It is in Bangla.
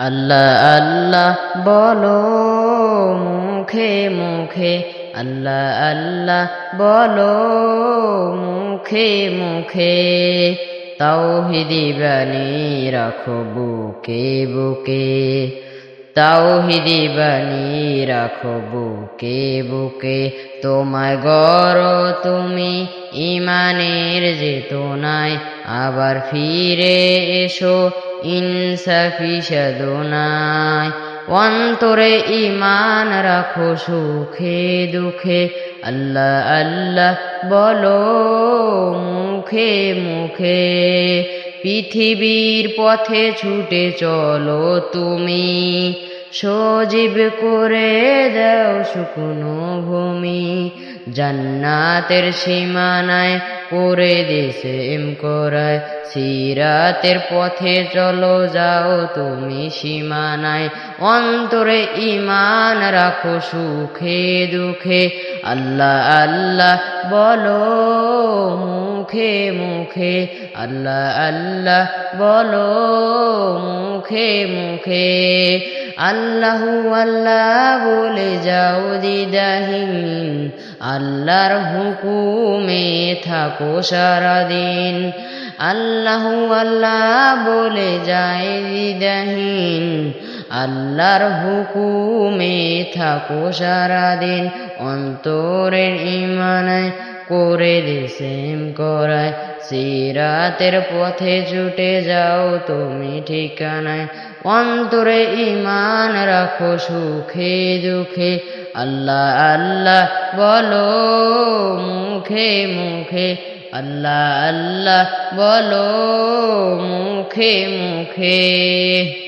আল্লাহ আল্লাহ, বলো মুখে মুখে। আল্লাহ আল্লাহ, বলো মুখে মুখে। তাওহিদি বাণী রাখো বুকে বুকে। তাওহিদি বাণী রাখো বুকে বুকে। তোমায় গর তুমি ইমানের চেতনায়। আবার ফিরে এসো ইনসাফি সাধনায় অন্তরে ইমান রাখো সুখে দুঃখে। আল্লাহ আল্লাহ বলো মুখে মুখে। পৃথিবীর পথে ছুটে চলো তুমি। সজীব করে দাও শুকনো ভূমি। জান্নাতের সীমানায় করে দেশে এম করায়। সিরাতের পথে চলো যাও তুমি সীমানায়। অন্তরে ইমান রাখো সুখে দুঃখে। আল্লাহ আল্লাহ বলো মুখে মুখে। আল্লাহ আল্লাহ বলো মুখে মুখে। আল্লাহ আল্লাহ বলে যাও দিদাহীন। আল্লাহর হুকুমে থাকো সারাদিন আল্লাহ আল্লাহ বলে যায় দিদাহীন আল্লাহর হুকুমে থাকো সারাদিন অন্তরের ইমানায় করে দিসেম করায় সিরাতের পথে ছুটে যাও তুমি ঠিকানায়। অন্তরে ইমান রাখো সুখে দুঃখে, আল্লাহ আল্লাহ বলো মুখে মুখে আল্লাহ আল্লাহ বলো মুখে মুখে।